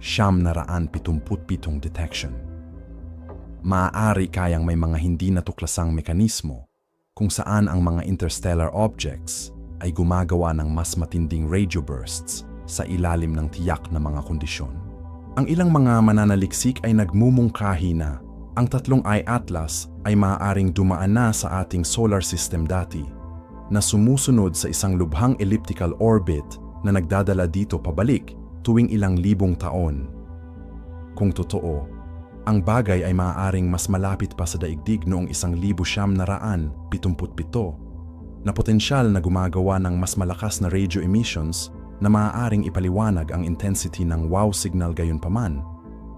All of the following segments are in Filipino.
siyam na raan pitumput-pitong detection. Maaari kayang may mga hindi natuklasang mekanismo kung saan ang mga interstellar objects ay gumagawa ng mas matinding radio bursts sa ilalim ng tiyak na mga kondisyon. Ang ilang mga mananaliksik ay nagmumungkahi na ang tatlong I-Atlas ay maaaring dumaan na sa ating solar system dati na sumusunod sa isang lubhang elliptical orbit na nagdadala dito pabalik tuwing ilang libong taon. Kung totoo, ang bagay ay maaaring mas malapit pa sa daigdig noong isang libo siyam na raan, pitumput pito, na potensyal na gumagawa ng mas malakas na radio emissions na maaaring ipaliwanag ang intensity ng wow signal gayon paman.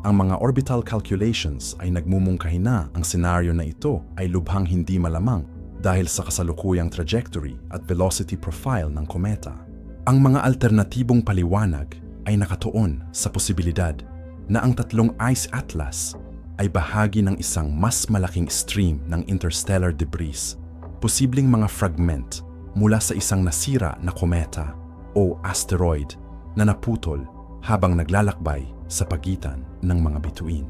Ang mga orbital calculations ay nagmumungkahi na ang senaryo na ito ay lubhang hindi malamang dahil sa kasalukuyang trajectory at velocity profile ng kometa. Ang mga alternatibong paliwanag ay nakatuon sa posibilidad na ang tatlong ice atlas ay bahagi ng isang mas malaking stream ng interstellar debris, posibleng mga fragment mula sa isang nasira na kometa o asteroid na naputol habang naglalakbay sa pagitan ng mga bituin.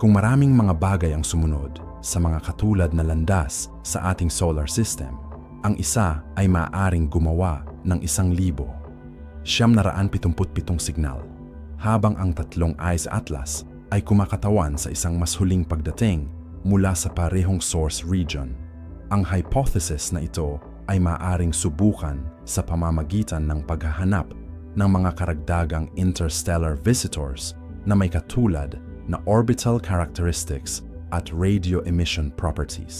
Kung maraming mga bagay ang sumunod sa mga katulad na landas sa ating solar system, ang isa ay maaaring gumawa ng isang libo, siyam na raan pitumput pitong signal, habang ang tatlong ice atlas ay kumakatawan sa isang mas huling pagdating mula sa parehong source region. Ang hypothesis na ito ay maaaring subukan sa pamamagitan ng paghahanap ng mga karagdagang interstellar visitors na may katulad na orbital characteristics at radio emission properties.